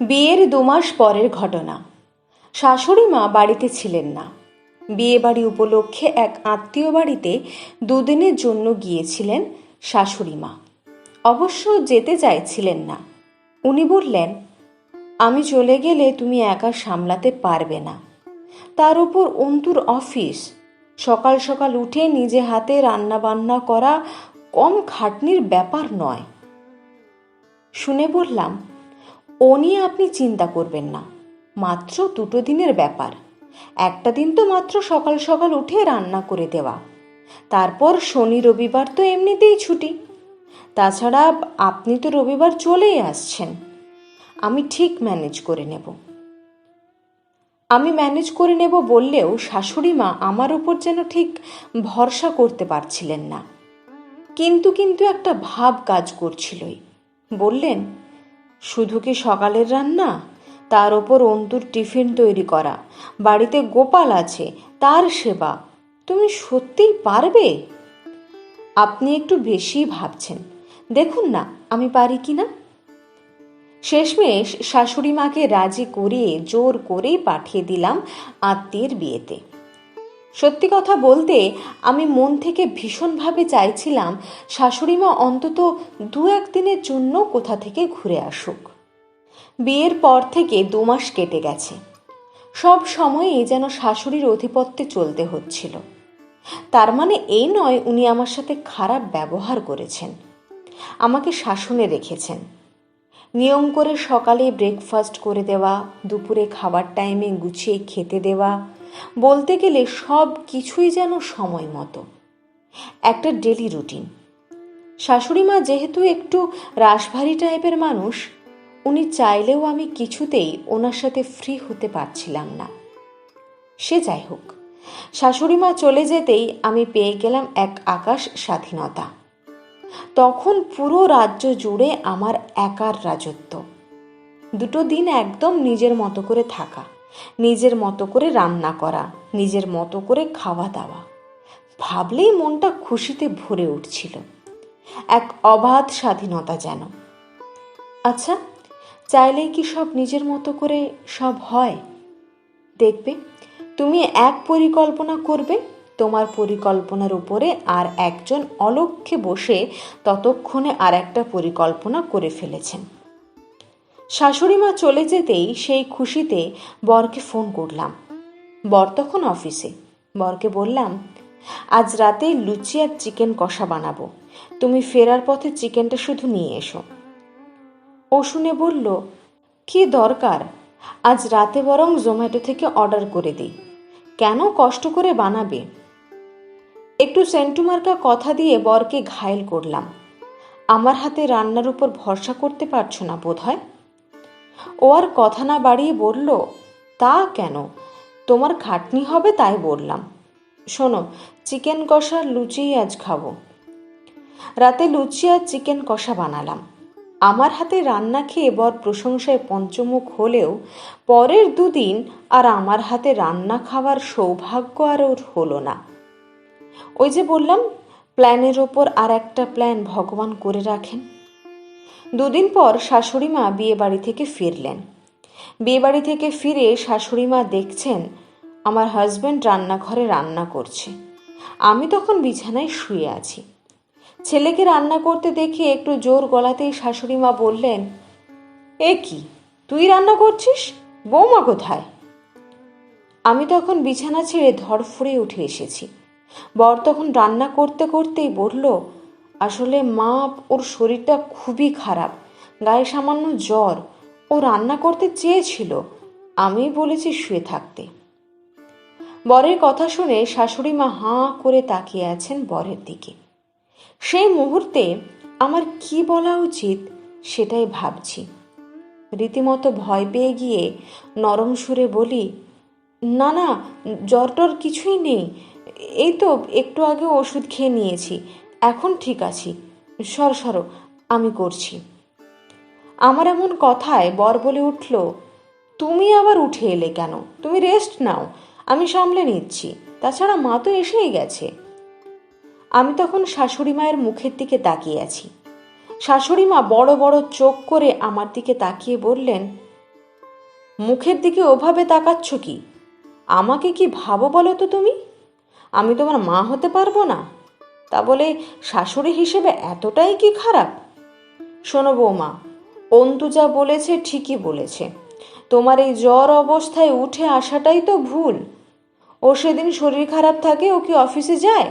বিয়ের দুমাস পরের ঘটনা। শাশুড়ি মা বাড়িতে ছিলেন না। বিয়ে বাড়ি উপলক্ষে এক আত্মীয় বাড়িতে দুদিনের জন্য গিয়েছিলেন শাশুড়ি মা। অবশ্য যেতে চাইছিলেন না। উনি বললেন, আমি চলে গেলে তুমি একা সামলাতে পারবে না। তার উপর অন্তুর অফিস। সকাল সকাল উঠে নিজে হাতে রান্না বান্না করা কম খাটনির ব্যাপার নয়। শুনে বললাম ও নিয়ে আপনি চিন্তা করবেন না। মাত্র দুটো দিনের ব্যাপার। একটা দিন তো মাত্র সকাল সকাল উঠে রান্না করে দেওয়া। তারপর শনি রবিবার তো এমনিতেই ছুটি। তাছাড়া আপনি তো রবিবার চলেই আসছেন। আমি ঠিক ম্যানেজ করে নেব। আমি ম্যানেজ করে নেব বললেও শাশুড়ি মা আমার উপর যেন ঠিক ভরসা করতে পারছিলেন না। কিন্তু কিন্তু একটা ভাব কাজ করছিলই। বললেন শুধু কি সকালের রান্না? তার ওপর অন্তুর টিফিন তৈরি করা। বাড়িতে গোপাল আছে, তার সেবা। তুমি সত্যিই পারবে? আপনি একটু বেশি ভাবছেন। দেখুন না, আমি পারি কি না? শেষমেশ শাশুড়ি মাকে রাজি করিয়ে জোর করেই পাঠিয়ে দিলাম আত্মীয়ের বিয়েতে। সত্যি কথা বলতে, আমি মন থেকে ভীষণভাবে চাইছিলাম শাশুড়ি মা অন্তত দু একদিনের জন্য কোথা থেকে ঘুরে আসুক। বিয়ের পর থেকে দু মাস কেটে গেছে। সব সময়ই যেন শাশুড়ির অধিপত্যে চলতে হচ্ছিল। তার মানে এই নয় উনি আমার সাথে খারাপ ব্যবহার করেছেন। আমাকে শাসনে রেখেছেন। নিয়ম করে সকালে ব্রেকফাস্ট করে দেওয়া, দুপুরে খাবার টাইমে গুছিয়ে খেতে দেওয়া বলতে গেলে সব কিছুই যেন সময় মতো। একটা ডেলি রুটিন শাশুড়ি মা যেহেতু একটু রাশভারী টাইপের মানুষ, উনি চাইলেও আমি কিছুতেই ওনার সাথে ফ্রি হতে পারছিলাম না। সে যাই হোক, শাশুড়ি মা চলে যেতেই আমি পেয়ে গেলাম এক আকাশ স্বাধীনতা। তখন পুরো রাজ্য জুড়ে আমার একার রাজত্ব। দুটো দিন একদম নিজের মতো করে থাকা। নিজের মতো করে রান্না করা, নিজের মতো করে খাওয়া দাওয়া। ভাবলেই মনটা খুশিতে ভরে উঠছিল। এক অবাধ স্বাধীনতা যেন। আচ্ছা চাইলেই কি সব নিজের মতো করে সব হয়? দেখবে, তুমি এক পরিকল্পনা করবে, তোমার পরিকল্পনার উপরে আর একজন অলক্ষ্যে বসে ততক্ষণে আর একটা পরিকল্পনা করে ফেলেছেন। শাশুড়ি মা চলে যেতেই সেই খুশিতে বরকে ফোন করলাম। বর তখন অফিসে। বরকে বললাম, আজ রাতে লুচি আর চিকেন কষা বানাবো। তুমি ফেরার পথে চিকেনটা শুধু নিয়ে এসো। ও শুনে বলল, কি দরকার? আজ রাতে বরং জোম্যাটো থেকে অর্ডার করে দিই। কেন কষ্ট করে বানাবে? একটু সেন্টুমার্কা কথা দিয়ে বরকে ঘায়েল করলাম, আমার হাতে রান্নার উপর ভরসা করতে পারছ না বোধ হয় ও আর কথা না বাড়িয়ে বলল, তা কেন? তোমার খাটনি হবে তাই বললাম। শোনো, চিকেন কষার লুচিই আজ খাব। রাতে লুচি আর চিকেন কষা বানালাম। আমার হাতে রান্না খেয়ে বর প্রশংসায় পঞ্চমুখ হলেও পরের দুদিন আর আমার হাতে রান্না খাওয়ার সৌভাগ্য আর ওর হলো না। ওই যে বললাম, প্ল্যানের ওপর আর একটা প্ল্যান ভগবান করে রাখেন। দুদিন পর শাশুড়ি মা বিয়ে বাড়ি থেকে ফিরলেন। বিয়ে বাড়ি থেকে ফিরে শাশুড়ি মা দেখছেন, আমার হাজব্যান্ড রান্নাঘরে রান্না করছে। আমি তখন বিছানায় শুয়ে আছি। ছেলেকে রান্না করতে দেখে একটু জোর গলাতেই শাশুড়ি মা বললেন, এ কি, তুই রান্না করছিস? বৌমা কোথায়? আমি তখন বিছানা ছেড়ে ধরফড়ে উঠে এসেছি। বর তখন রান্না করতে করতেই বলল আসলে মা, ওর শরীরটা খুবই খারাপ। গায়ে সামান্য জ্বর। ও রান্না করতে চেয়েছিল। আমি বলেছি শুয়ে থাকতে। বরের কথা শুনে শাশুড়ি মা হাঁ করে তাকিয়ে আছেন বরের দিকে। সেই মুহূর্তে আমার কি বলা উচিত সেটাই ভাবছি। রীতিমতো ভয় পেয়ে গিয়ে নরম সুরে বলি, না না জ্বর টর কিছুই নেই। এই তো, একটু আগে ওষুধ খেয়ে নিয়েছি। এখন ঠিক আছি। সর, সরো, আমি করছি। আমার এমন কথায় বর বলে উঠল, তুমি আবার উঠে এলে কেন? তুমি রেস্ট নাও, আমি সামলে নিচ্ছি। তাছাড়া মা তো এসেই গেছে। আমি তখন শাশুড়ি মায়ের মুখের দিকে তাকিয়ে আছি। শাশুড়ি মা বড় বড় চোখ করে আমার দিকে তাকিয়ে বললেন, মুখের দিকে ওভাবে তাকাচ্ছ কি? আমাকে কি ভাবো বলো তো তুমি? আমি তোমার মা হতে পারব না? তা বলে শাশুড়ি হিসেবে এতটাই কি খারাপ? শোনো বৌমা অন্তু যা বলেছে, ঠিকই বলেছে। তোমার এই জ্বর অবস্থায় উঠে আসাটাই তো ভুল। ও সেদিন শরীর খারাপ থাকে, ও কি অফিসে যায়?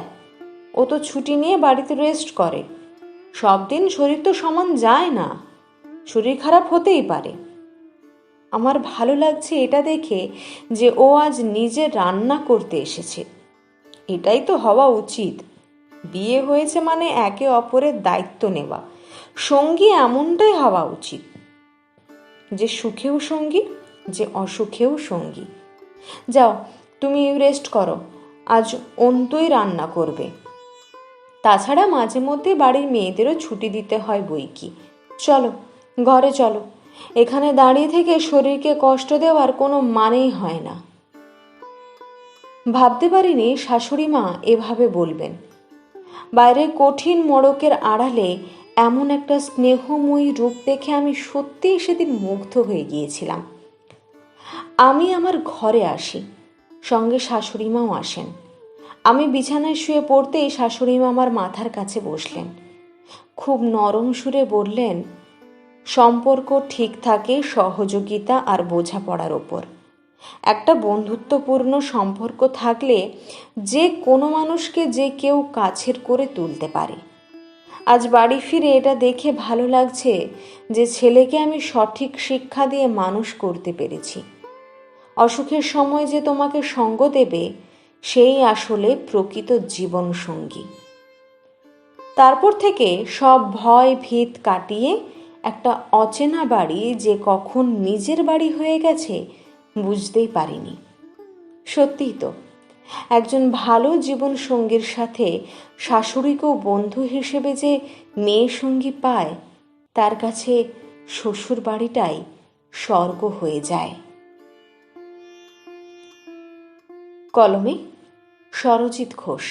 ও তো ছুটি নিয়ে বাড়িতে রেস্ট করে। সব দিন শরীর তো সমান যায় না। শরীর খারাপ হতেই পারে। আমার ভালো লাগছে এটা দেখে যে ও আজ নিজে রান্না করতে এসেছে। এটাই তো হওয়া উচিত। বিয়ে হয়েছে মানে একে অপরের দায়িত্ব নেওয়া। সঙ্গী এমনটাই হওয়া উচিত, যে সুখেও সঙ্গী, যে অসুখেও সঙ্গী। যাও, তুমি রেস্ট করো, আজ অন্তই রান্না করবে। তাছাড়া মাঝে মধ্যে বাড়ির মেয়েদেরও ছুটি দিতে হয় বই কি। চলো, ঘরে চলো, এখানে দাঁড়িয়ে থেকে শরীরকে কষ্ট দেওয়ার কোনো মানেই হয় না। ভাবতে পারিনি শাশুড়ি মা এভাবে বলবেন। বাইরে কঠিন মোড়কের আড়ালে এমন একটা স্নেহময়ী রূপ দেখে আমি সত্যিই সেদিন মুগ্ধ হয়ে গিয়েছিলাম। আমি আমার ঘরে আসি, সঙ্গে শাশুড়ি মাও আসেন। আমি বিছানায় শুয়ে পড়তেই শাশুড়ি মা আমার মাথার কাছে বসলেন। খুব নরম সুরে বললেন, সম্পর্ক ঠিক থাকে, সহযোগিতা আর বোঝাপড়ার ওপর। একটা বন্ধুত্বপূর্ণ সম্পর্ক থাকলে যে কোনো মানুষকে যে কেউ কাছের করে তুলতে পারে। আজ বাড়ি ফিরে এটা দেখে ভালো লাগছে যে ছেলেকে আমি সঠিক শিক্ষা দিয়ে মানুষ করতে পেরেছি। অসুখের সময় যে তোমাকে সঙ্গ দেবে, সেই আসলে প্রকৃত জীবন সঙ্গী তারপর থেকে সব ভয়, ভীত কাটিয়ে একটা অচেনা বাড়ি যে কখন নিজের বাড়ি হয়ে গেছে বুঝতেই পারিনি। সত্যিই তো, একজন ভালো জীবন সঙ্গীর সাথে শাশুড়িকেও বন্ধু হিসেবে যে মেয়ে সঙ্গী পায়, তার কাছে শ্বশুর বাড়িটাই স্বর্গ হয়ে যায়। কলমে সরজিৎ ঘোষ